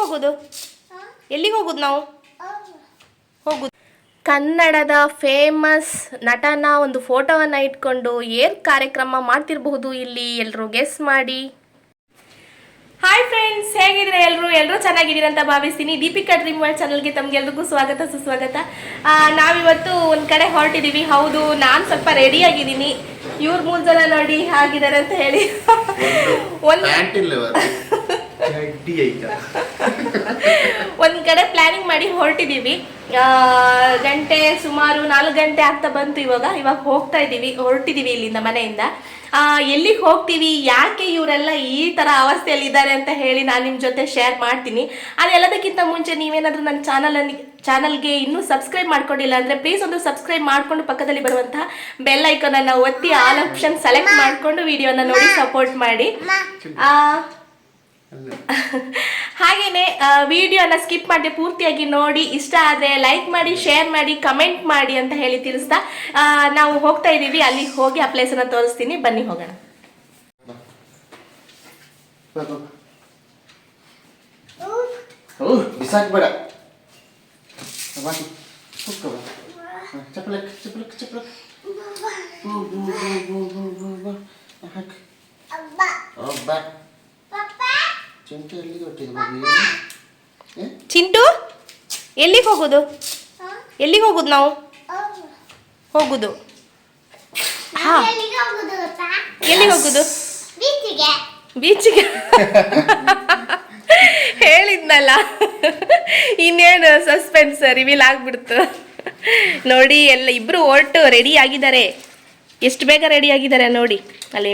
ಹೋಗೋದು ಎಲ್ಲಿಗೆ ಹೋಗೋದು ನಾವು? ಹೋಗುದು. ಕನ್ನಡದ ಫೇಮಸ್ ನಟನ ಒಂದು ಫೋಟೋವನ್ನು ಇಟ್ಕೊಂಡು ಏನು ಕಾರ್ಯಕ್ರಮ ಮಾಡ್ತಿರಬಹುದು ಇಲ್ಲಿ? ಎಲ್ಲರೂ ಗೆಸ್ ಮಾಡಿ. ಹಾಯ್ ಫ್ರೆಂಡ್ಸ್ ಹೇಗಿದ್ರೆ ಎಲ್ಲರೂ ಎಲ್ಲರೂ ಚೆನ್ನಾಗಿದ್ದೀರಿ ಅಂತ ಭಾವಿಸ್ತೀನಿ. ದೀಪಿಕಾ ಡ್ರೀಮ್ ವರ್ಲ್ಡ್ ಚಾನಲ್ಗೆ ತಮಗೆಲ್ರಿಗೂ ಸ್ವಾಗತ ಸುಸ್ವಾಗತ. ಆ, ನಾವಿವತ್ತು ಒಂದು ಕಡೆ ಹೊರಟಿದ್ದೀವಿ ಹೌದು ನಾನು ಸ್ವಲ್ಪ ರೆಡಿ ಆಗಿದ್ದೀನಿ. ಇವ್ರ ಮೂರು ಜನ ನೋಡಿ ಹೇಗಿದ್ದಾರೆ ಅಂತ ಹೇಳಿ. ಒಂದು ಒಂದ್ ಕಡೆ ಪ್ಲಾನಿಂಗ್ ಮಾಡಿ ಹೊರಟಿದೀವಿ. ಗಂಟೆ ಸುಮಾರು ನಾಲ್ಕು ಗಂಟೆ ಆಗ್ತಾ ಬಂತು ಇವಾಗ. ಇವಾಗ ಹೋಗ್ತಾ ಇದೀವಿ ಹೊರಟಿದೀವಿ ಇಲ್ಲಿಂದ ಮನೆಯಿಂದ. ಆ, ಎಲ್ಲಿಗೆ ಹೋಗ್ತೀವಿ ಯಾಕೆ ಇವರೆಲ್ಲ ಈ ತರ ಅವಸ್ಥೆಯಲ್ಲಿ ಇದ್ದಾರೆ ಅಂತ ಹೇಳಿ ನಾನು ನಿಮ್ಮ ಜೊತೆ ಶೇರ್ ಮಾಡ್ತೀನಿ. ಅದೆಲ್ಲದಕ್ಕಿಂತ ಮುಂಚೆ ನೀವೇನಾದರೂ ನನ್ನ ಚಾನಲ್ ಚಾನಲ್ಗೆ ಇನ್ನೂ ಸಬ್ಸ್ಕ್ರೈಬ್ ಮಾಡ್ಕೊಂಡಿಲ್ಲ ಅಂದ್ರೆ ಪ್ಲೀಸ್ ಒಂದು ಸಬ್ಸ್ಕ್ರೈಬ್ ಮಾಡ್ಕೊಂಡು ಪಕ್ಕದಲ್ಲಿ ಬರುವಂತಹ ಬೆಲ್ ಐಕನನ್ನು ಅನ್ನ ಒತ್ತಿ ಆಲ್ ಆಪ್ಷನ್ ಸೆಲೆಕ್ಟ್ ಮಾಡ್ಕೊಂಡು ವಿಡಿಯೋನ ನೋಡಿ ಸಪೋರ್ಟ್ ಮಾಡಿ. ಹಾಗೇನೆ ವಿಡಿಯೋನ ಸ್ಕಿಪ್ ಮಾಡಿ ಪೂರ್ತಿಯಾಗಿ ನೋಡಿ. ಇಷ್ಟ ಆದರೆ ಲೈಕ್ ಮಾಡಿ ಶೇರ್ ಮಾಡಿ ಕಮೆಂಟ್ ಮಾಡಿ ಅಂತ ಹೇಳಿ ತಿಳಿಸ್ತಾ ನಾವು ಹೋಗ್ತಾ ಇದ್ದೀವಿ. ಅಲ್ಲಿ ಹೋಗಿ ಆ ಪ್ಲೇಸನ್ನು ತೋರಿಸ್ತೀನಿ. ಬನ್ನಿ ಹೋಗೋಣ. ಬಿಸಾಕ್ಬೇಡ. ಚಪ್ಪಲಕ್ ಚಪ್ಪಲಕ್ ಚಪ್ಪಲಕ್ ಬೂ, ಬೂ, ಬೂ, ಬೂ, ಬೂ, ಬೂ. ಹಾಕ್. ಓ, ಬಾ. ಚಿಂಟು ಎಲ್ಲಿಗೆ? ಚಿಂಟು? ಎಲ್ಲಿಗೆ ಹೋಗೋದು? ಎಲ್ಲಿಗೆ ಹೋಗೋದು ನಾವು? ಹೋಗುದು. ಹಾ. ಎಲ್ಲಿಗೆ ಹೋಗುದು ಬೀಚಿಗೆ. ಹೇಳಿದ್ನಲ್ಲ. ಇನ್ನೇನು ಸಸ್ಪೆನ್ಸ್ ರಿವೀಲ್ ಆಗ್ಬಿಡ್ತು. ನೋಡಿ ಎಲ್ಲ ಇಬ್ರು ಹೊರಟು ರೆಡಿ ಆಗಿದ್ದಾರೆ. ಎಷ್ಟು ಬೇಗ ರೆಡಿ ಆಗಿದ್ದಾರೆ ನೋಡಿ. ಅಲ್ಲಿ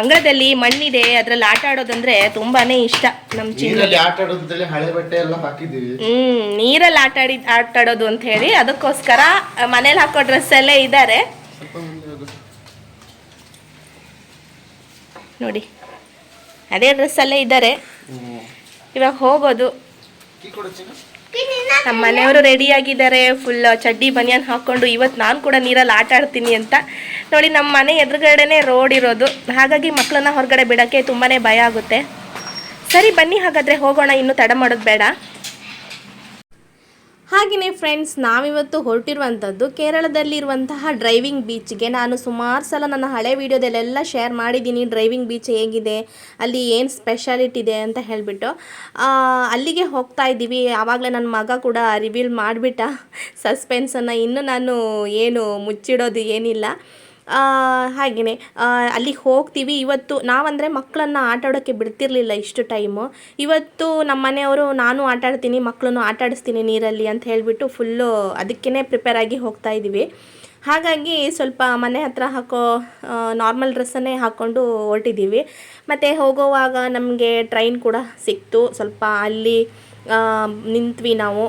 ಅಂಗಳದಲ್ಲಿ ಮಣ್ಣಿದೆ ಅದ್ರಲ್ಲಿ ಆಟ ಆಡೋದಂದ್ರೆ ತುಂಬಾನೇ ಇಷ್ಟ ನಮ್ಮ ಚಿನ್ನ. ನೀರಲ್ಲಿ ಆಟ ಆಡೋದ್ರಲ್ಲಿ ಹಳೆ ಬಟ್ಟೆ ಎಲ್ಲ ಹಾಕಿದ್ದೀವಿ. ಹ್ಮ್ ನೀರಲ್ಲಿ ಆಟ ಆಡಿ ಆಟ ಆಡೋದು ಅಂತ ಹೇಳಿ ಅದಕ್ಕೋಸ್ಕರ ಮನೇಲಿ ಹಾಕೋ ಡ್ರೆಸ್ ಎಲ್ಲೇ ಇದ್ದಾರೆ. ನೋಡಿ ಅದೇ ಡ್ರೆಸ್ ಅಲ್ಲೇ ಇದ್ದಾರೆ. ಇವಾಗ ಹೋಗೋದು. ನಮ್ಮ ಮನೆಯವರು ರೆಡಿ ಆಗಿದ್ದಾರೆ. ಫುಲ್ ಚಡ್ಡಿ, ಬನಿಯನ್ ಹಾಕೊಂಡು ಇವತ್ತು ನಾನು ಕೂಡ ನೀರಲ್ಲಿ ಆಟ ಆಡ್ತೀನಿ ಅಂತ. ನೋಡಿ, ನಮ್ಮ ಮನೆ ಎದುರುಗಡೆನೆ ರೋಡ್ ಇರೋದು. ಹಾಗಾಗಿ ಮಕ್ಕಳನ್ನ ಹೊರಗಡೆ ಬಿಡೋಕ್ಕೆ ತುಂಬಾ ಭಯ ಆಗುತ್ತೆ. ಸರಿ, ಬನ್ನಿ ಹಾಗಾದರೆ ಹೋಗೋಣ. ಇನ್ನೂ ತಡ ಮಾಡೋದು ಬೇಡ. ಹಾಗೆಯೇ ಫ್ರೆಂಡ್ಸ್ ನಾವಿವತ್ತು ಹೊರಟಿರುವಂಥದ್ದು ಕೇರಳದಲ್ಲಿರುವಂತಹ ಡ್ರೈವಿಂಗ್ ಬೀಚ್ಗೆ ನಾನು ಸುಮಾರು ಸಲ ನನ್ನ ಹಳೆ ವೀಡಿಯೋದಲ್ಲೆಲ್ಲ ಶೇರ್ ಮಾಡಿದ್ದೀನಿ ಡ್ರೈವಿಂಗ್ ಬೀಚ್ ಹೇಗಿದೆ, ಅಲ್ಲಿ ಏನು ಸ್ಪೆಷಾಲಿಟಿ ಇದೆ ಅಂತ ಹೇಳಿಬಿಟ್ಟು. ಅಲ್ಲಿಗೆ ಹೋಗ್ತಾ ಇದ್ದೀವಿ. ಆವಾಗಲೇ ನನ್ನ ಮಗ ಕೂಡ ರಿವೀಲ್ ಮಾಡಿಬಿಟ್ಟ. ಸಸ್ಪೆನ್ಸನ್ನು ಇನ್ನೂ ನಾನು ಏನು ಮುಚ್ಚಿಡೋದು ಏನಿಲ್ಲ. ಹಾಗೆಯೇ ಅಲ್ಲಿಗೆ ಹೋಗ್ತೀವಿ. ಇವತ್ತು ನಾವಂದರೆ ಮಕ್ಕಳನ್ನು ಆಟ ಆಡೋಕ್ಕೆ ಬಿಡ್ತಿರ್ಲಿಲ್ಲ ಇಷ್ಟು ಟೈಮು. ಇವತ್ತು ನಮ್ಮ ಮನೆಯವರು ನಾನು ಆಟ ಆಡ್ತೀನಿ ಮಕ್ಕಳನ್ನು ಆಟ ಆಡಿಸ್ತೀನಿ ನೀರಲ್ಲಿ ಅಂತ ಹೇಳಿಬಿಟ್ಟು ಫುಲ್ಲು ಅದಕ್ಕೇ ಪ್ರಿಪೇರ್ ಆಗಿ ಹೋಗ್ತಾ ಇದ್ದೀವಿ ಹಾಗಾಗಿ ಸ್ವಲ್ಪ ಮನೆ ಹತ್ರ ಹಾಕೋ ನಾರ್ಮಲ್ ಡ್ರೆಸ್ಸನ್ನೇ ಹಾಕ್ಕೊಂಡು ಹೊರಟಿದ್ದೀವಿ ಮತ್ತು ಹೋಗೋವಾಗ ನಮಗೆ ಟ್ರೈನ್ ಕೂಡ ಸಿಕ್ತು. ಸ್ವಲ್ಪ ಅಲ್ಲಿ ನಿಂತ್ವಿ ನಾವು.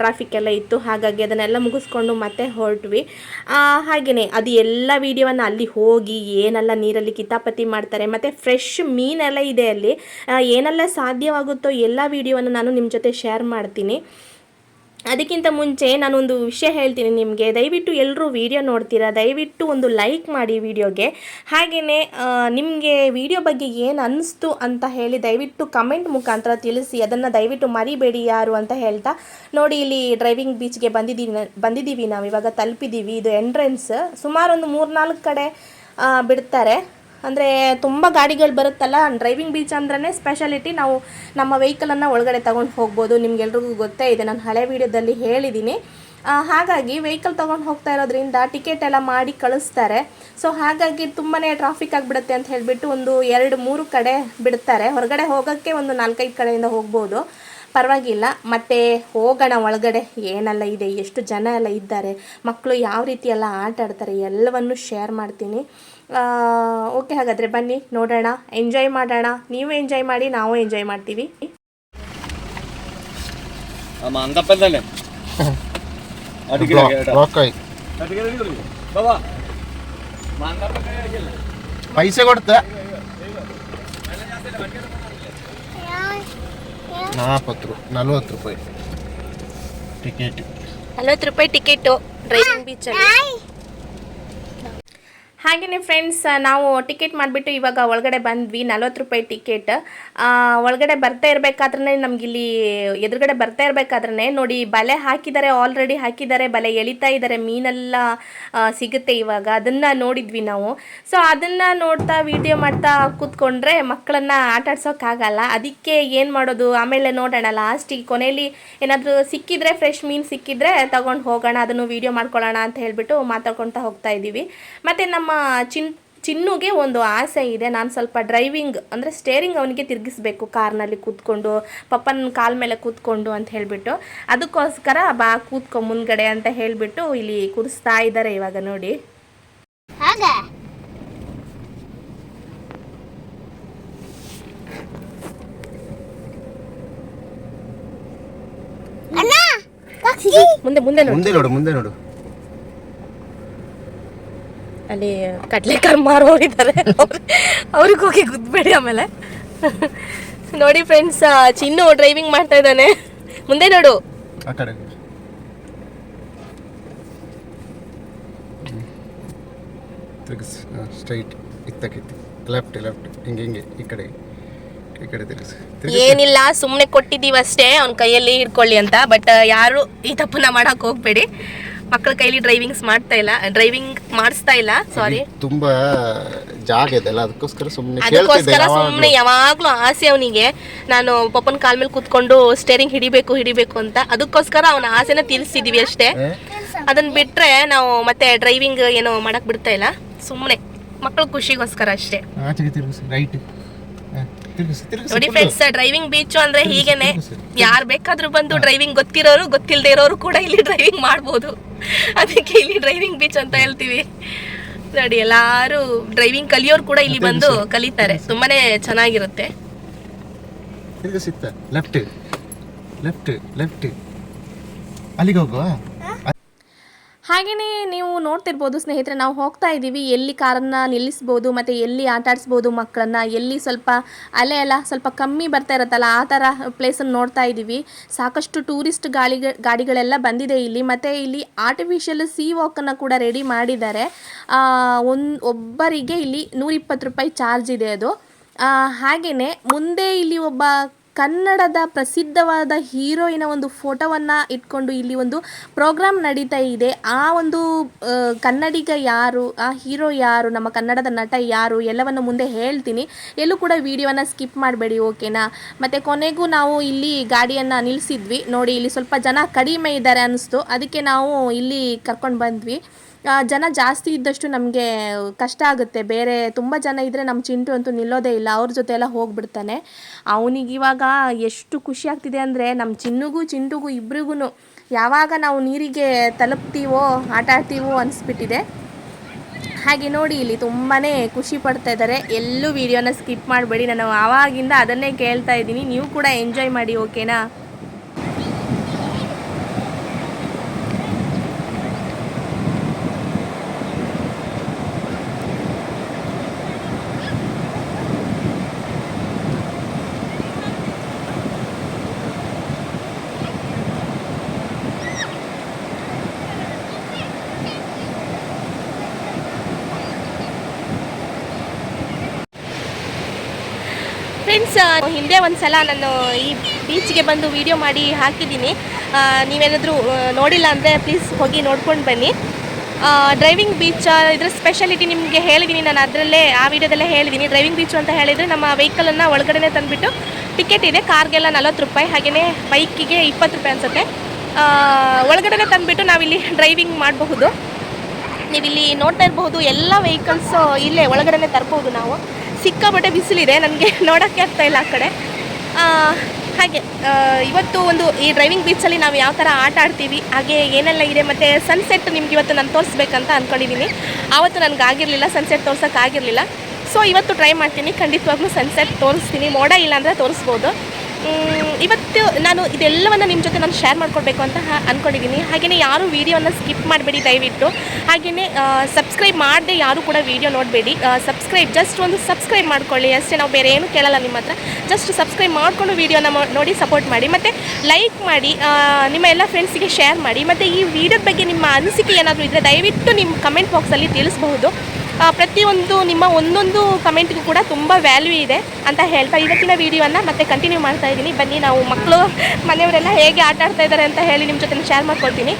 ಟ್ರಾಫಿಕ್ ಎಲ್ಲ ಇತ್ತು. ಹಾಗಾಗಿ ಅದನ್ನೆಲ್ಲ ಮುಗಿಸ್ಕೊಂಡು ಮತ್ತೆ ಹೊರಟ್ವಿ. ಹಾಗೆಯೇ ಅದು ಎಲ್ಲ ವೀಡಿಯೋವನ್ನು ಅಲ್ಲಿ ಹೋಗಿ ಏನೆಲ್ಲ ನೀರಲ್ಲಿ ಕಿತಾಪತಿ ಮಾಡ್ತಾರೆ, ಮತ್ತು ಫ್ರೆಶ್ ಮೀನೆಲ್ಲ ಇದೆ ಅಲ್ಲಿ. ಏನೆಲ್ಲ ಸಾಧ್ಯವಾಗುತ್ತೋ ಎಲ್ಲ ವೀಡಿಯೋವನ್ನು ನಾನು ನಿಮ್ಮ ಜೊತೆ ಶೇರ್ ಮಾಡ್ತೀನಿ. ಅದಕ್ಕಿಂತ ಮುಂಚೆ ನಾನೊಂದು ವಿಷಯ ಹೇಳ್ತೀನಿ ನಿಮಗೆ. ದಯವಿಟ್ಟು ಎಲ್ಲರೂ ವಿಡಿಯೋ ನೋಡ್ತೀರಾ? ದಯವಿಟ್ಟು ಒಂದು ಲೈಕ್ ಮಾಡಿ ವಿಡಿಯೋಗೆ ಹಾಗೆಯೇ ನಿಮಗೆ ವಿಡಿಯೋ ಬಗ್ಗೆ ಏನು ಅನ್ನಿಸ್ತು ಅಂತ ಹೇಳಿ ದಯವಿಟ್ಟು ಕಮೆಂಟ್ ಮುಖಾಂತರ ತಿಳಿಸಿ. ಅದನ್ನು ದಯವಿಟ್ಟು ಮರಿಬೇಡಿ ಯಾರು ಅಂತ ಹೇಳ್ತಾ. ನೋಡಿ ಇಲ್ಲಿ ಡ್ರೈವಿಂಗ್ ಬೀಚ್ಗೆ ಬಂದಿದ್ದೀವಿ ಬಂದಿದ್ದೀವಿ ನಾವು. ಇವಾಗ ತಲುಪಿದ್ದೀವಿ. ಇದು ಎಂಟ್ರೆನ್ಸ್ ಸುಮಾರು ಒಂದು ಮೂರ್ನಾಲ್ಕು ಕಡೆ ಆ, ಬಿಡ್ತಾರೆ. ಅಂದರೆ ತುಂಬ ಗಾಡಿಗಳು ಬರುತ್ತಲ್ಲ ಡ್ರೈವಿಂಗ್ ಬೀಚ್ ಅಂದ್ರೇ ಸ್ಪೆಷಾಲಿಟಿ ನಾವು ನಮ್ಮ ವೆಹಿಕಲನ್ನು ಒಳಗಡೆ ತಗೊಂಡು ಹೋಗ್ಬೋದು. ನಿಮ್ಗೆಲ್ರಿಗೂ ಗೊತ್ತೇ ಇದೆ, ನಾನು ಹಳೆ ವೀಡಿಯೋದಲ್ಲಿ ಹೇಳಿದ್ದೀನಿ ಹಾಗಾಗಿ ವೆಹಿಕಲ್ ತೊಗೊಂಡು ಹೋಗ್ತಾ ಇರೋದ್ರಿಂದ ಟಿಕೆಟ್ ಎಲ್ಲ ಮಾಡಿ ಕಳಿಸ್ತಾರೆ. ಸೊ ಹಾಗಾಗಿ ತುಂಬಾ ಟ್ರಾಫಿಕ್ ಆಗಿಬಿಡುತ್ತೆ ಅಂತ ಹೇಳಿಬಿಟ್ಟು ಒಂದು ಎರಡು, ಮೂರು ಕಡೆ ಬಿಡ್ತಾರೆ. ಹೊರಗಡೆ ಹೋಗೋಕ್ಕೆ ಒಂದು ನಾಲ್ಕೈದು ಕಡೆಯಿಂದ ಹೋಗ್ಬೋದು. ಪರವಾಗಿಲ್ಲ. ಮತ್ತು ಹೋಗೋಣ, ಒಳಗಡೆ ಏನೆಲ್ಲ ಇದೆ, ಎಷ್ಟು ಜನ ಎಲ್ಲ ಇದ್ದಾರೆ ಮಕ್ಕಳು ಯಾವ ರೀತಿ ಎಲ್ಲ ಆಟ ಆಡ್ತಾರೆ ಎಲ್ಲವನ್ನು ಶೇರ್ ಮಾಡ್ತೀನಿ. ಓಕೆ ಹಾಗಾದರೆ ಬನ್ನಿ ನೋಡೋಣ. ಎಂಜಾಯ್ ಮಾಡೋಣ. ನೀವು ಎಂಜಾಯ್ ಮಾಡಿ ನಾವು ಎಂಜಾಯ್ ಮಾಡ್ತೀವಿ. ಪೈಸೆ ಕೊಡ್ತ. ನಾಲ್ವತ್ತು ರೂಪಾಯಿ ನಲ್ವತ್ತು ರೂಪಾಯಿ. ಟಿಕೆಟ್ ನಲ್ವತ್ತು ರೂಪಾಯಿ ಟಿಕೆಟು ಡ್ರೈವಿಂಗ್ ಬೀಚಲ್ಲಿ ಹಾಗೆಯೇ ಫ್ರೆಂಡ್ಸ್ ನಾವು ಟಿಕೆಟ್ ಮಾಡಿಬಿಟ್ಟು ಇವಾಗ ಒಳಗಡೆ ಬಂದ್ವಿ ನಲ್ವತ್ತು ರೂಪಾಯಿ ಟಿಕೆಟ್ ಒಳಗಡೆ ಬರ್ತಾ ಇರಬೇಕಾದ್ರೆ ಇಲ್ಲಿ ಎದುರುಗಡೆ ಬರ್ತಾ ಇರಬೇಕಾದ್ರೆ ನೋಡಿ ಬಲೆ ಹಾಕಿದ್ದಾರೆ ಆಲ್ರೆಡಿ ಹಾಕಿದ್ದಾರೆ, ಬಲೆ ಎಳಿತಾ ಇದ್ದಾರೆ, ಮೀನೆಲ್ಲ ಸಿಗುತ್ತೆ ಇವಾಗ. ಅದನ್ನು ನೋಡಿದ್ವಿ ನಾವು. ಸೊ ಅದನ್ನು ನೋಡ್ತಾ ವಿಡಿಯೋ ಮಾಡ್ತಾ ಕೂತ್ಕೊಂಡ್ರೆ ಮಕ್ಕಳನ್ನ ಆಟ ಆಡ್ಸೋಕ್ಕಾಗಲ್ಲ ಅದಕ್ಕೆ ಏನು ಮಾಡೋದು? ಆಮೇಲೆ ನೋಡೋಣ. ಲಾಸ್ಟಿಗೆ ಕೊನೆಯಲ್ಲಿ ಏನಾದರೂ ಸಿಕ್ಕಿದ್ರೆ ಫ್ರೆಶ್ ಮೀನು ಸಿಕ್ಕಿದ್ರೆ ತಗೊಂಡು ಹೋಗೋಣ. ಅದನ್ನು ವಿಡಿಯೋ ಮಾಡ್ಕೊಳ್ಳೋಣ ಅಂತ ಹೇಳ್ಬಿಟ್ಟು ಮಾತಾಡ್ಕೊತಾ ಹೋಗ್ತಾ ಇದ್ದೀವಿ. ಮತ್ತು ನಮ್ಮ ಚಿನ್ ಚಿನ್ನುಗೆ ಒಂದು ಆಸೆ ಇದೆ. ನಾನು ಸ್ವಲ್ಪ ಡ್ರೈವಿಂಗ್ ಅಂದರೆ ಸ್ಟೇರಿಂಗ್ ಅವನಿಗೆ ತಿರುಗಿಸ್ಬೇಕು ಕಾರ್ನಲ್ಲಿ ಕೂತ್ಕೊಂಡು ಪಪ್ಪನ ಕಾಲ್ ಮೇಲೆ ಕೂತ್ಕೊಂಡು ಅಂತ ಹೇಳಿಬಿಟ್ಟು. ಅದಕ್ಕೋಸ್ಕರ ಬಾ ಕೂತ್ಕೊ ಮುಂದ್ಗಡೆ ಅಂತ ಹೇಳಿಬಿಟ್ಟು ಇಲ್ಲಿ ಕೂರಿಸ್ತಾ ಇದ್ದಾರೆ ಇವಾಗ ನೋಡಿ. ಹಾಗ? ಅಣ್ಣ ಪಕ್ಷಿ! ಮುಂದೆ ಮುಂದೆ ನೋಡು. ಮುಂದೆ ನೋಡು ಮುಂದೆ ನೋಡು. ಅಲ್ಲಿ ಕಡ್ಲೆಕಾಯಿ ಮಾರೋರಿದ್ದಾರೆ ಅವ್ರಿಗೆ ಹೋಗಿ ಗುದ್ಬೇಡಿ ಆಮೇಲೆ. ನೋಡಿ ಫ್ರೆಂಡ್ಸ್ ಚಿನ್ನು ಡ್ರೈವಿಂಗ್ ಮಾಡ್ತಾ ಇದ್ದಾನೆ. ಮುಂದೆ ನೋಡು. ಸ್ಟ್ರೈಟ್ ಇತ್ತಕ್ಕಿತ್ತು ಲೆಫ್ಟ್ ಲೆಫ್ಟ್ ಹಿಂಗೆ ಹಿಂಗೆ. ಈ ಕಡೆ ಈ ಕಡೆ ತಿರುಗಿಸು ಏನಿಲ್ಲ ಸುಮ್ಮನೆ ಕೊಟ್ಟಿದ್ದೀವಿ ಅಷ್ಟೇ ಅವ್ನ ಕೈಯಲ್ಲಿ ಹಿಡ್ಕೊಳ್ಳಿ ಅಂತ. ಬಟ್ ಯಾರು ಈ ತಪ್ಪನ್ನ ಮಾಡಕ್ ಹೋಗ್ಬೇಡಿ. ಮಕ್ಕಳ ಕೈಲಿ ಡ್ರೈವಿಂಗ್ಸ್ ಮಾಡ್ತಾ ಇಲ್ಲ ಡ್ರೈವಿಂಗ್ ಮಾಡಿಸ್ತಾ ಇಲ್ಲ ಸಾರಿ ತುಂಬಾ ಜಾಗ ಇದೆಲ್ಲ ಅದಕ್ಕೋಸ್ಕರ ಸುಮ್ಮನೆ ಅದಕ್ಕೋಸ್ಕರ ಸುಮ್ಮನೆ ಯಾವಾಗ್ಲೂ ಆಸೆ ಅವನಿಗೆ. ನಾನು ಪಪ್ಪನ ಕಾಲ್ ಮೇಲೆ ಕೂತ್ಕೊಂಡು ಸ್ಟೇರಿಂಗ್ ಹಿಡಿಬೇಕು ಹಿಡಿಬೇಕು ಅಂತ. ಅದಕ್ಕೋಸ್ಕರ ಅವನ ಆಸೆನ ತಿಳಿಸಿದೀವಿ ಅಷ್ಟೇ. ಅದನ್ನ ಬಿಟ್ರೆ ನಾವು ಮತ್ತೆ ಡ್ರೈವಿಂಗ್ ಏನೋ ಮಾಡಕ್ ಬಿಡ್ತಾ ಇಲ್ಲ. ಸುಮ್ಮನೆ ಮಕ್ಕಳ ಖುಷಿಗೋಸ್ಕರ ಅಷ್ಟೇ. ರೈಟ್ ನೋಡಿ ಫ್ರೆಂಡ್ಸ್ ಡ್ರೈವಿಂಗ್ ಬೀಚು ಅಂದ್ರೆ ಹೀಗೇನೆ. ಯಾರು ಬೇಕಾದ್ರೂ ಬಂದು ಡ್ರೈವಿಂಗ್ ಗೊತ್ತಿರೋರು ಗೊತ್ತಿಲ್ಲದೆ ಇರೋರು ಕೂಡ ಇಲ್ಲಿ ಡ್ರೈವಿಂಗ್ ಮಾಡ್ಬೋದು. ಅದಕ್ಕೆ ಇಲ್ಲಿ ಡ್ರೈವಿಂಗ್ ಬೀಚ್ ಅಂತ ಹೇಳ್ತೀವಿ. ನೋಡಿ ಎಲ್ಲಾರು ಡ್ರೈವಿಂಗ್ ಕಲಿಯೋರು ಕೂಡ ಇಲ್ಲಿ ಬಂದು ಕಲಿತಾರೆ. ತುಂಬಾನೇ ಚೆನ್ನಾಗಿರುತ್ತೆ. ಲೆಫ್ಟ್ ಲೆಫ್ಟ್ ಲೆಫ್ಟ್ ಅಲ್ಲಿಗೆ ಹೋಗುವ? ಹಾಗೆಯೇ ನೀವು ನೋಡ್ತಿರ್ಬೋದು ಸ್ನೇಹಿತರೆ, ನಾವು ಹೋಗ್ತಾ ಇದ್ದೀವಿ, ಎಲ್ಲಿ ಕಾರನ್ನು ನಿಲ್ಲಿಸ್ಬೋದು, ಮತ್ತು ಎಲ್ಲಿ ಆಟಾಡಿಸ್ಬೋದು ಮಕ್ಕಳನ್ನು, ಎಲ್ಲಿ ಸ್ವಲ್ಪ ಅಲೆ ಎಲ್ಲ ಸ್ವಲ್ಪ ಕಮ್ಮಿ ಬರ್ತಾ ಇರುತ್ತಲ್ಲ, ಆ ಥರ ಪ್ಲೇಸನ್ನು ನೋಡ್ತಾ ಇದ್ದೀವಿ. ಸಾಕಷ್ಟು ಟೂರಿಸ್ಟ್ ಗಾಳಿ ಗಾಡಿಗಳೆಲ್ಲ ಬಂದಿದೆ ಇಲ್ಲಿ, ಮತ್ತು ಇಲ್ಲಿ ಆರ್ಟಿಫಿಷಿಯಲ್ ಸೀ ವಾಕನ್ನು ಕೂಡ ರೆಡಿ ಮಾಡಿದ್ದಾರೆ. ಒಂದು ಒಬ್ಬರಿಗೆ ಇಲ್ಲಿ ನೂರಿಪ್ಪತ್ತು ರೂಪಾಯಿ ಚಾರ್ಜ್ ಇದೆ ಅದು. ಹಾಗೆಯೇ ಮುಂದೆ ಇಲ್ಲಿ ಒಬ್ಬ ಕನ್ನಡದ ಪ್ರಸಿದ್ಧವಾದ ಹೀರೋಯಿನ ಒಂದು ಫೋಟೋವನ್ನು ಇಟ್ಕೊಂಡು ಇಲ್ಲಿ ಒಂದು ಪ್ರೋಗ್ರಾಮ್ ನಡೀತಾ ಇದೆ. ಆ ಒಂದು ಕನ್ನಡಿಗ ಯಾರು, ಆ ಹೀರೋ ಯಾರು, ನಮ್ಮ ಕನ್ನಡದ ನಟ ಯಾರು ಎಲ್ಲವನ್ನು ಮುಂದೆ ಹೇಳ್ತೀನಿ. ಎಲ್ಲೂ ಕೂಡ ವಿಡಿಯೋನ ಸ್ಕಿಪ್ ಮಾಡಬೇಡಿ, ಓಕೆನಾ? ಮತ್ತು ಕೊನೆಗೂ ನಾವು ಇಲ್ಲಿ ಗಾಡಿಯನ್ನು ನಿಲ್ಲಿಸಿದ್ವಿ ನೋಡಿ, ಇಲ್ಲಿ ಸ್ವಲ್ಪ ಜನ ಕಡಿಮೆ ಇದ್ದಾರೆ ಅನ್ನಿಸ್ತು ಅದಕ್ಕೆ ನಾವು ಇಲ್ಲಿ ಕರ್ಕೊಂಡು ಬಂದ್ವಿ. ಜನ ಜಾಸ್ತಿ ಇದ್ದಷ್ಟು ನಮಗೆ ಕಷ್ಟ ಆಗುತ್ತೆ. ಬೇರೆ ತುಂಬ ಜನ ಇದ್ದರೆ ನಮ್ಮ ಚಿಂಟು ಅಂತೂ ನಿಲ್ಲೋದೇ ಇಲ್ಲ. ಅವ್ರ ಜೊತೆ ಎಲ್ಲ ಹೋಗ್ಬಿಡ್ತಾನೆ. ಅವನಿಗೆ ಇವಾಗ ಎಷ್ಟು ಖುಷಿ ಆಗ್ತಿದೆ ಅಂದರೆ ನಮ್ಮ ಚಿನ್ನುಗೂ ಚಿಂಟುಗೂ ಇಬ್ರಿಗೂ ಯಾವಾಗ ನಾವು ನೀರಿಗೆ ತಲುಪ್ತೀವೋ, ಆಟ ಆಡ್ತೀವೋ ಅನಿಸ್ಬಿಟ್ಟಿದೆ. ಹಾಗೆ ನೋಡಿ ಇಲ್ಲಿ ತುಂಬಾ ಖುಷಿ ಪಡ್ತಾ ಇದ್ದಾರೆ. ಎಲ್ಲೂ ವಿಡಿಯೋನ ಸ್ಕಿಪ್ ಮಾಡಬೇಡಿ. ನಾನು ಆವಾಗಿಂದ ಅದನ್ನೇ ಕೇಳ್ತಾ ಇದ್ದೀನಿ. ನೀವು ಕೂಡ ಎಂಜಾಯ್ ಮಾಡಿ, ಓಕೆನಾ? ಹಿಂದೆ ಒಂದು ಸಲ ನಾನು ಈ ಬೀಚ್ಗೆ ಬಂದು ವಿಡಿಯೋ ಮಾಡಿ ಹಾಕಿದ್ದೀನಿ. ನೀವೇನಾದರೂ ನೋಡಿಲ್ಲ ಅಂದರೆ ಪ್ಲೀಸ್ ಹೋಗಿ ನೋಡ್ಕೊಂಡು ಬನ್ನಿ. ಡ್ರೈವಿಂಗ್ ಬೀಚ್ ಇದ್ರ ಸ್ಪೆಷಾಲಿಟಿ ನಿಮಗೆ ಹೇಳಿದ್ದೀನಿ ನಾನು ಅದರಲ್ಲೇ ಆ ವಿಡಿಯೋದಲ್ಲೇ ಹೇಳಿದ್ದೀನಿ ಡ್ರೈವಿಂಗ್ ಬೀಚ್ ಅಂತ ಹೇಳಿದರೆ ನಮ್ಮ ವೆಹಿಕಲನ್ನು ಒಳಗಡೆ ತಂದುಬಿಟ್ಟು ಟಿಕೆಟ್ ಇದೆ. ಕಾರ್ಗೆಲ್ಲ ನಲ್ವತ್ತು ರೂಪಾಯಿ ಹಾಗೆಯೇ ಬೈಕಿಗೆ ಇಪ್ಪತ್ತು ರೂಪಾಯಿ ಅನಿಸುತ್ತೆ. ಒಳಗಡೆ ತಂದುಬಿಟ್ಟು ನಾವಿಲ್ಲಿ ಡ್ರೈವಿಂಗ್ ಮಾಡಬಹುದು. ನೀವಿಲ್ಲಿ ನೋಡ್ತಾ ಇರಬಹುದು, ಎಲ್ಲ ವೆಹಿಕಲ್ಸು ಇಲ್ಲೇ ಒಳಗಡೆ ತರ್ಬೋದು ನಾವು. ಸಿಕ್ಕಾಪಟ್ಟೆ ಬಿಸಿಲಿದೆ ನನಗೆ ನೋಡೋಕ್ಕೆ ಆಗ್ತಾ ಇಲ್ಲ ಆ ಕಡೆ. ಹಾಗೆ ಇವತ್ತು ಒಂದು ಈ ಡ್ರೈವಿಂಗ್ ಬೀಚಲ್ಲಿ ನಾವು ಯಾವ ಥರ ಆಟ ಆಡ್ತೀವಿ, ಹಾಗೆ ಏನೆಲ್ಲ ಇದೆ, ಮತ್ತು ಸನ್ಸೆಟ್ ನಿಮ್ಗೆ ಇವತ್ತು ನಾನು ತೋರಿಸ್ಬೇಕಂತ ಅಂದ್ಕೊಂಡಿದ್ದೀನಿ ಆವತ್ತು ನನಗೆ ಆಗಿರಲಿಲ್ಲ ಸನ್ಸೆಟ್ ತೋರ್ಸೋಕ್ಕಾಗಿರಲಿಲ್ಲ ಸೊ ಇವತ್ತು ಟ್ರೈ ಮಾಡ್ತೀನಿ, ಖಂಡಿತವಾಗ್ಲೂ ಸನ್ಸೆಟ್ ತೋರಿಸ್ತೀನಿ. ಮೋಡ ಇಲ್ಲ ಅಂದರೆ ತೋರಿಸ್ಬೋದು. ಇವತ್ತು ನಾನು ಇದೆಲ್ಲವನ್ನು ನಿಮ್ಮ ಜೊತೆ ನಾನು ಶೇರ್ ಮಾಡ್ಕೊಳ್ಬೇಕು ಅಂತ ಅಂದ್ಕೊಂಡಿದ್ದೀನಿ ಹಾಗೆಯೇ ಯಾರು ವೀಡಿಯೋನ ಸ್ಕಿಪ್ ಮಾಡಬೇಡಿ ದಯವಿಟ್ಟು. ಹಾಗೆಯೇ ಸಬ್ಸ್ಕ್ರೈಬ್ ಮಾಡದೆ ಯಾರು ಕೂಡ ವೀಡಿಯೋ ನೋಡಬೇಡಿ. ಸಬ್ಸ್ಕ್ರೈಬ್ ಜಸ್ಟ್ ಒಂದು ಸಬ್ಸ್ಕ್ರೈಬ್ ಮಾಡ್ಕೊಳ್ಳಿ. ಅಷ್ಟೇ ನಾವು ಬೇರೆ ಏನು ಕೇಳಲ್ಲ ನಿಮ್ಮ ಹತ್ರ. ಜಸ್ಟ್ ಸಬ್ಸ್ಕ್ರೈಬ್ ಮಾಡಿಕೊಂಡು ವೀಡಿಯೋನ ನೋಡಿ ಸಪೋರ್ಟ್ ಮಾಡಿ. ಮತ್ತು ಲೈಕ್ ಮಾಡಿ ನಿಮ್ಮ ಎಲ್ಲ ಫ್ರೆಂಡ್ಸಿಗೆ ಶೇರ್ ಮಾಡಿ. ಮತ್ತು ಈ ವಿಡಿಯೋದ ಬಗ್ಗೆ ನಿಮ್ಮ ಅನಿಸಿಕೆ ಏನಾದರೂ ಇದ್ದರೆ ದಯವಿಟ್ಟು ನಿಮ್ಮ ಕಮೆಂಟ್ ಬಾಕ್ಸಲ್ಲಿ ತಿಳಿಸಬಹುದು. ಪ್ರತಿಯೊಂದು ನಿಮ್ಮ ಒಂದೊಂದು ಕಮೆಂಟ್ಗೂ ಕೂಡ ತುಂಬ ವ್ಯಾಲ್ಯೂ ಇದೆ ಅಂತ ಹೇಳ್ತಾ ಇವತ್ತಿನ ವೀಡಿಯೋನ ಮತ್ತೆ ಕಂಟಿನ್ಯೂ ಮಾಡ್ತಾ ಇದ್ದೀನಿ. ಬನ್ನಿ ನಾವು ಮಕ್ಕಳು, ಮನೆಯವರೆಲ್ಲ ಹೇಗೆ ಆಟ ಆಡ್ತಾ ಇದ್ದಾರೆ ಅಂತ ಹೇಳಿ ನಿಮ್ಮ ಜೊತೆ ಶೇರ್ ಮಾಡ್ಕೊಳ್ತೀನಿ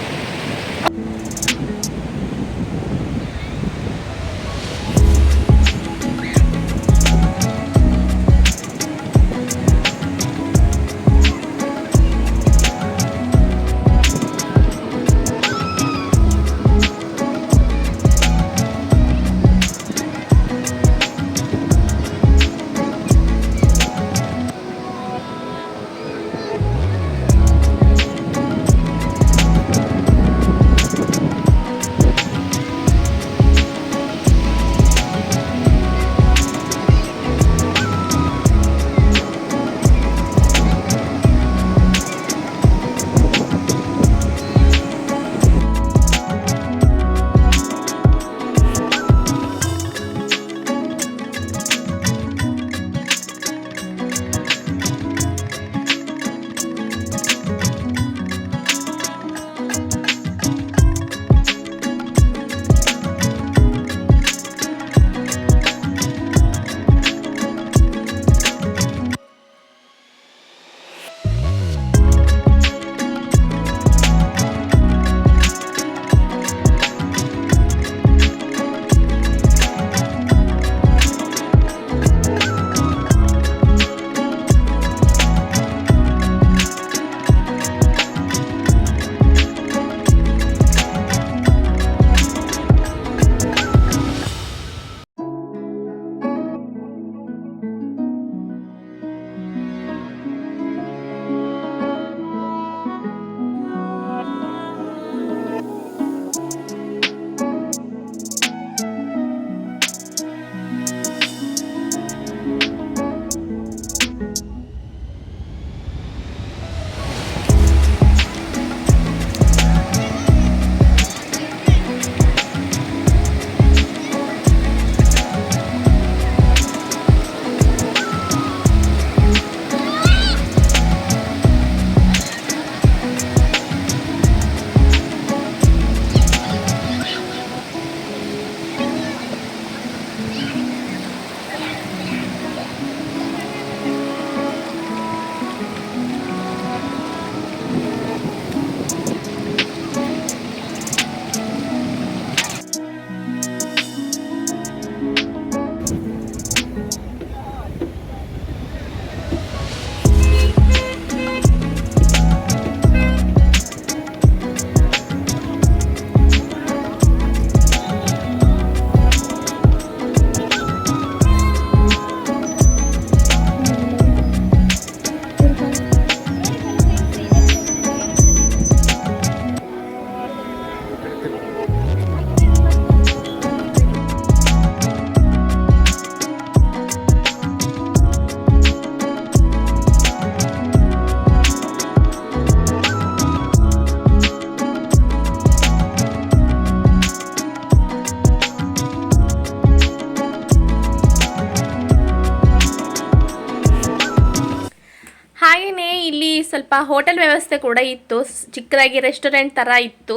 ಹೋಟೆಲ್ ವ್ಯವಸ್ಥೆ ಕೂಡ ಇತ್ತು. ಚಿಕ್ಕದಾಗಿ ರೆಸ್ಟೋರೆಂಟ್ ಥರ ಇತ್ತು.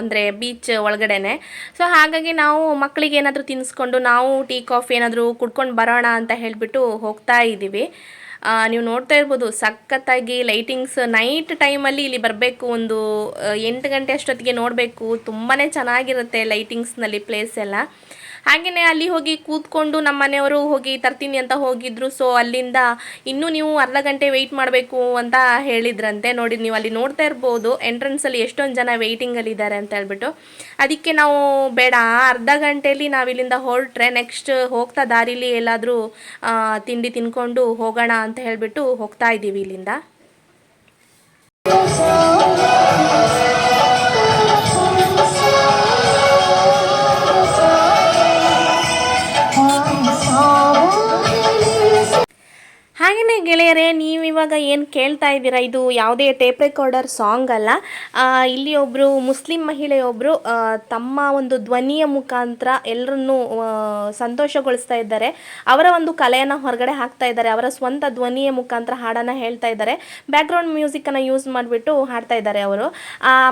ಅಂದರೆ ಬೀಚ್ ಒಳಗಡೆನೆ. ಸೊ ಹಾಗಾಗಿ ನಾವು ಮಕ್ಕಳಿಗೆ ಏನಾದರೂ ತಿನ್ನಿಸ್ಕೊಂಡು ನಾವು ಟೀ, ಕಾಫಿ ಏನಾದರೂ ಕುಡ್ಕೊಂಡು ಬರೋಣ ಅಂತ ಹೇಳಿಬಿಟ್ಟು ಹೋಗ್ತಾ ಇದ್ದೀವಿ. ನೀವು ನೋಡ್ತಾ ಇರ್ಬೋದು, ಸಖತ್ತಾಗಿ ಲೈಟಿಂಗ್ಸ್ ನೈಟ್ ಟೈಮಲ್ಲಿ ಇಲ್ಲಿ ಬರಬೇಕು. ಒಂದು ಎಂಟು ಗಂಟೆ ಅಷ್ಟೊತ್ತಿಗೆ ನೋಡಬೇಕು. ತುಂಬಾ ಚೆನ್ನಾಗಿರುತ್ತೆ ಲೈಟಿಂಗ್ಸ್ನಲ್ಲಿ ಪ್ಲೇಸ್ ಎಲ್ಲ. ಹಾಗೆಯೇ ಅಲ್ಲಿ ಹೋಗಿ ಕೂತ್ಕೊಂಡು ನಮ್ಮ ಮನೆಯವರು ಹೋಗಿ ತರ್ತೀನಿ ಅಂತ ಹೋಗಿದ್ರು. ಸೊ ಅಲ್ಲಿಂದ ಇನ್ನೂ ನೀವು ಅರ್ಧ ಗಂಟೆ ವೆಯ್ಟ್ ಮಾಡಬೇಕು ಅಂತ ಹೇಳಿದ್ರಂತೆ. ನೋಡಿ, ನೀವು ಅಲ್ಲಿ ನೋಡ್ತಾ ಇರ್ಬೋದು ಎಂಟ್ರೆನ್ಸಲ್ಲಿ ಎಷ್ಟೊಂದು ಜನ ವೆಯ್ಟಿಂಗಲ್ಲಿ ಇದ್ದಾರೆ ಅಂತ ಹೇಳ್ಬಿಟ್ಟು. ಅದಕ್ಕೆ ನಾವು ಬೇಡ ಅರ್ಧ ಗಂಟೆಯಲ್ಲಿ ನಾವು ಇಲ್ಲಿಂದ ಹೊರಟ್ರೆ ನೆಕ್ಸ್ಟ್ ಹೋಗ್ತಾ ದಾರಿಲಿ ಎಲ್ಲಾದರೂ ತಿಂಡಿ ತಿನ್ಕೊಂಡು ಹೋಗೋಣ ಅಂತ ಹೇಳಿಬಿಟ್ಟು ಹೋಗ್ತಾ ಇದ್ದೀವಿ ಇಲ್ಲಿಂದ. ಏನು ಕೇಳ್ತಾ ಇದ್ದೀರಾ? ಇದು ಯಾವುದೇ ಟೇಪ್ ರೆಕಾರ್ಡರ್ ಸಾಂಗ್ ಅಲ್ಲ. ಇಲ್ಲಿ ಒಬ್ಬರು ಮುಸ್ಲಿಂ ಮಹಿಳೆಯೊಬ್ಬರು ತಮ್ಮ ಒಂದು ಧ್ವನಿಯ ಮುಖಾಂತರ ಎಲ್ಲರನ್ನೂ ಸಂತೋಷಗೊಳಿಸ್ತಾ ಇದ್ದಾರೆ. ಅವರ ಒಂದು ಕಲೆಯನ್ನು ಹೊರಗಡೆ ಹಾಕ್ತಾ ಇದ್ದಾರೆ. ಅವರ ಸ್ವಂತ ಧ್ವನಿಯ ಮುಖಾಂತರ ಹಾಡನ್ನು ಹೇಳ್ತಾ ಇದ್ದಾರೆ. ಬ್ಯಾಕ್ಗ್ರೌಂಡ್ ಮ್ಯೂಸಿಕನ್ನು ಯೂಸ್ ಮಾಡಿಬಿಟ್ಟು ಹಾಡ್ತಾ ಇದ್ದಾರೆ ಅವರು.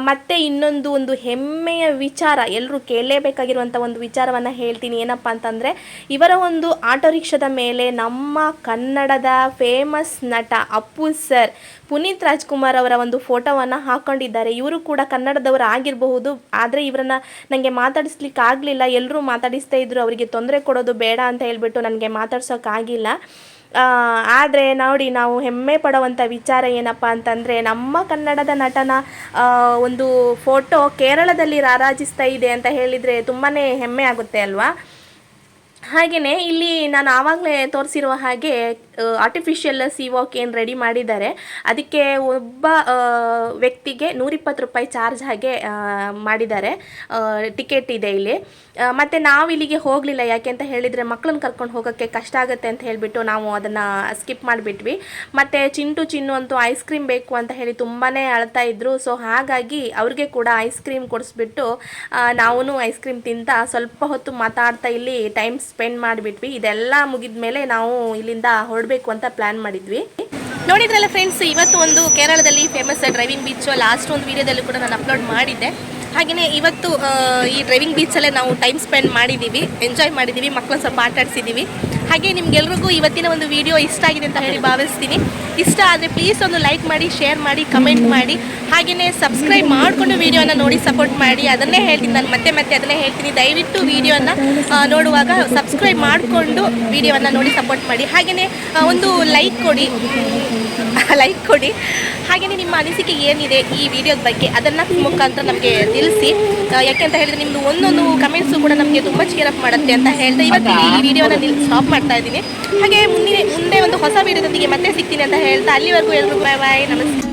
ಮತ್ತು ಇನ್ನೊಂದು ಒಂದು ಹೆಮ್ಮೆಯ ವಿಚಾರ ಎಲ್ಲರೂ ಕೇಳಲೇಬೇಕಾಗಿರುವಂಥ ಒಂದು ವಿಚಾರವನ್ನು ಹೇಳ್ತೀನಿ. ಏನಪ್ಪ ಅಂತಂದರೆ, ಇವರ ಒಂದು ಆಟೋ ರಿಕ್ಷಾದ ಮೇಲೆ ನಮ್ಮ ಕನ್ನಡದ ಫೇಮಸ್ ನಟ ಅಪ್ಪು ಸರ್. ಪುನೀತ್ ರಾಜ್ಕುಮಾರ್ ಅವರ ಒಂದು ಫೋಟೋವನ್ನು ಹಾಕ್ಕೊಂಡಿದ್ದಾರೆ ಇವರು ಕೂಡ ಕನ್ನಡದವರು ಆಗಿರಬಹುದು. ಆದರೆ ಇವರನ್ನು ನನಗೆ ಮಾತಾಡಿಸ್ಲಿಕ್ಕೆ ಆಗಲಿಲ್ಲ. ಎಲ್ಲರೂ ಮಾತಾಡಿಸ್ತಾ ಇದ್ರು. ಅವರಿಗೆ ತೊಂದರೆ ಕೊಡೋದು ಬೇಡ ಅಂತ ಹೇಳಿಬಿಟ್ಟು ನನಗೆ ಮಾತಾಡ್ಸೋಕ್ಕಾಗಿಲ್ಲ ಆದರೆ ನೋಡಿ, ನಾವು ಹೆಮ್ಮೆ ಪಡುವಂಥ ವಿಚಾರ ಏನಪ್ಪ ಅಂತಂದರೆ, ನಮ್ಮ ಕನ್ನಡದ ನಟನ ಒಂದು ಫೋಟೋ ಕೇರಳದಲ್ಲಿ ರಾರಾಜಿಸ್ತಾ ಇದೆ ಅಂತ ಹೇಳಿದರೆ ತುಂಬಾ ಹೆಮ್ಮೆ ಆಗುತ್ತೆ ಅಲ್ವಾ? ಹಾಗೆಯೇ ಇಲ್ಲಿ ನಾನು ಆವಾಗಲೇ ತೋರಿಸಿರುವ ಹಾಗೆ ಆರ್ಟಿಫಿಷಿಯಲ್ ಸಿ ವಾಕ್ ಏನು ರೆಡಿ ಮಾಡಿದ್ದಾರೆ. ಅದಕ್ಕೆ ಒಬ್ಬ ವ್ಯಕ್ತಿಗೆ ನೂರಿಪ್ಪತ್ತು ರೂಪಾಯಿ ಚಾರ್ಜ್ ಹಾಗೆ ಮಾಡಿದ್ದಾರೆ. ಟಿಕೆಟ್ ಇದೆ ಇಲ್ಲಿ. ಮತ್ತು ನಾವು ಇಲ್ಲಿಗೆ ಹೋಗಲಿಲ್ಲ. ಯಾಕೆ ಅಂತ ಹೇಳಿದರೆ ಮಕ್ಕಳನ್ನ ಕರ್ಕೊಂಡು ಹೋಗೋಕ್ಕೆ ಕಷ್ಟ ಆಗುತ್ತೆ ಅಂತ ಹೇಳಿಬಿಟ್ಟು ನಾವು ಅದನ್ನು ಸ್ಕಿಪ್ ಮಾಡಿಬಿಟ್ವಿ. ಮತ್ತು ಚಿಂಟು ಚಿನ್ನು ಅಂತೂ ಐಸ್ ಕ್ರೀಮ್ ಬೇಕು ಅಂತ ಹೇಳಿ ತುಂಬಾ ಅಳ್ತಾ ಇದ್ರು. ಸೊ ಹಾಗಾಗಿ ಅವ್ರಿಗೆ ಕೂಡ ಐಸ್ ಕ್ರೀಮ್ ಕೊಡಿಸ್ಬಿಟ್ಟು ನಾವು ಐಸ್ ಕ್ರೀಮ್ ತಿಂತ ಸ್ವಲ್ಪ ಹೊತ್ತು ಮಾತಾಡ್ತಾ ಇಲ್ಲಿ ಟೈಮ್ ಸ್ಪೆಂಡ್ ಮಾಡಿಬಿಟ್ವಿ. ಇದೆಲ್ಲ ಮುಗಿದ ಮೇಲೆ ನಾವು ಇಲ್ಲಿಂದ ಹೊರಡಬೇಕು ಅಂತ ಪ್ಲಾನ್ ಮಾಡಿದ್ವಿ. ನೋಡಿದ್ರಲ್ಲ ಫ್ರೆಂಡ್ಸ್ ಇವತ್ತು ಒಂದು ಕೇರಳದಲ್ಲಿ ಫೇಮಸ್ ಡ್ರೈವಿಂಗ್ ಬೀಚು ಲಾಸ್ಟ್ ಒಂದು ವೀಡಿಯೋದಲ್ಲೂ ಕೂಡ ನಾನು ಅಪ್ಲೋಡ್ ಮಾಡಿದ್ದೆ. ಹಾಗೆಯೇ ಇವತ್ತು ಈ ಡ್ರೈವಿಂಗ್ ಬೀಚಲ್ಲೇ ನಾವು ಟೈಮ್ ಸ್ಪೆಂಡ್ ಮಾಡಿದ್ದೀವಿ ಎಂಜಾಯ್ ಮಾಡಿದ್ದೀವಿ ಮಕ್ಕಳನ್ನ ಸ್ವಲ್ಪ ಆಟ ಆಡಿಸಿದ್ದೀವಿ ಹಾಗೆ ನಿಮ್ಗೆಲ್ರಿಗೂ ಇವತ್ತಿನ ಒಂದು ವಿಡಿಯೋ ಇಷ್ಟ ಆಗಿದೆ ಅಂತ ಹೇಳಿ ಭಾವಿಸ್ತೀನಿ. ಇಷ್ಟ ಆದರೆ ಪ್ಲೀಸ್ ಒಂದು ಲೈಕ್ ಮಾಡಿ ಶೇರ್ ಮಾಡಿ ಕಮೆಂಟ್ ಮಾಡಿ. ಹಾಗೆಯೇ ಸಬ್ಸ್ಕ್ರೈಬ್ ಮಾಡಿಕೊಂಡು ವೀಡಿಯೋನ ನೋಡಿ ಸಪೋರ್ಟ್ ಮಾಡಿ. ಅದನ್ನೇ ಹೇಳ್ತೀನಿ, ನಾನು ಮತ್ತೆ ಮತ್ತೆ ಅದನ್ನೇ ಹೇಳ್ತೀನಿ. ದಯವಿಟ್ಟು ವೀಡಿಯೋನ ನೋಡುವಾಗ ಸಬ್ಸ್ಕ್ರೈಬ್ ಮಾಡಿಕೊಂಡು ವೀಡಿಯೋವನ್ನು ನೋಡಿ ಸಪೋರ್ಟ್ ಮಾಡಿ. ಹಾಗೆಯೇ ಒಂದು ಲೈಕ್ ಕೊಡಿ. ಲೈಕ್ ಕೊಡಿ. ಹಾಗೆಯೇ ನಿಮ್ಮ ಅನಿಸಿಕೆ ಏನಿದೆ ಈ ವಿಡಿಯೋದ ಬಗ್ಗೆ ಅದನ್ನು ಮುಖಾಂತರ ನಮಗೆ ತಿಳಿಸಿ. ಯಾಕೆ ಅಂತ ಹೇಳಿದ್ರೆ ನಿಮ್ಮದು ಒಂದೊಂದು ಕಮೆಂಟ್ಸು ಕೂಡ ನಮಗೆ ತುಂಬ ಚೇರಪ್ ಮಾಡುತ್ತೆ ಅಂತ ಹೇಳಿದೆ. ಇವತ್ತು ಈ ವಿಡಿಯೋನ ನಿಲ್ಲಿ ಸ್ಟಾಪ್ ಮಾಡ್ತಾ ಇದ್ದೀನಿ. ಹಾಗೆ ಮುಂದಿನ ಮುಂದೆ ಒಂದು ಹೊಸ ವೀಡಿಯೋದೊಂದಿಗೆ ಮತ್ತೆ ಸಿಗ್ತೀನಿ ಅಂತ ಹೇಳ್ತಾ ಅಲ್ಲಿವರೆಗೂ ಎಲ್ರಿಗೂ ಬಾಯ್ ಬಾಯ್ ನಮಸ್ತೆ.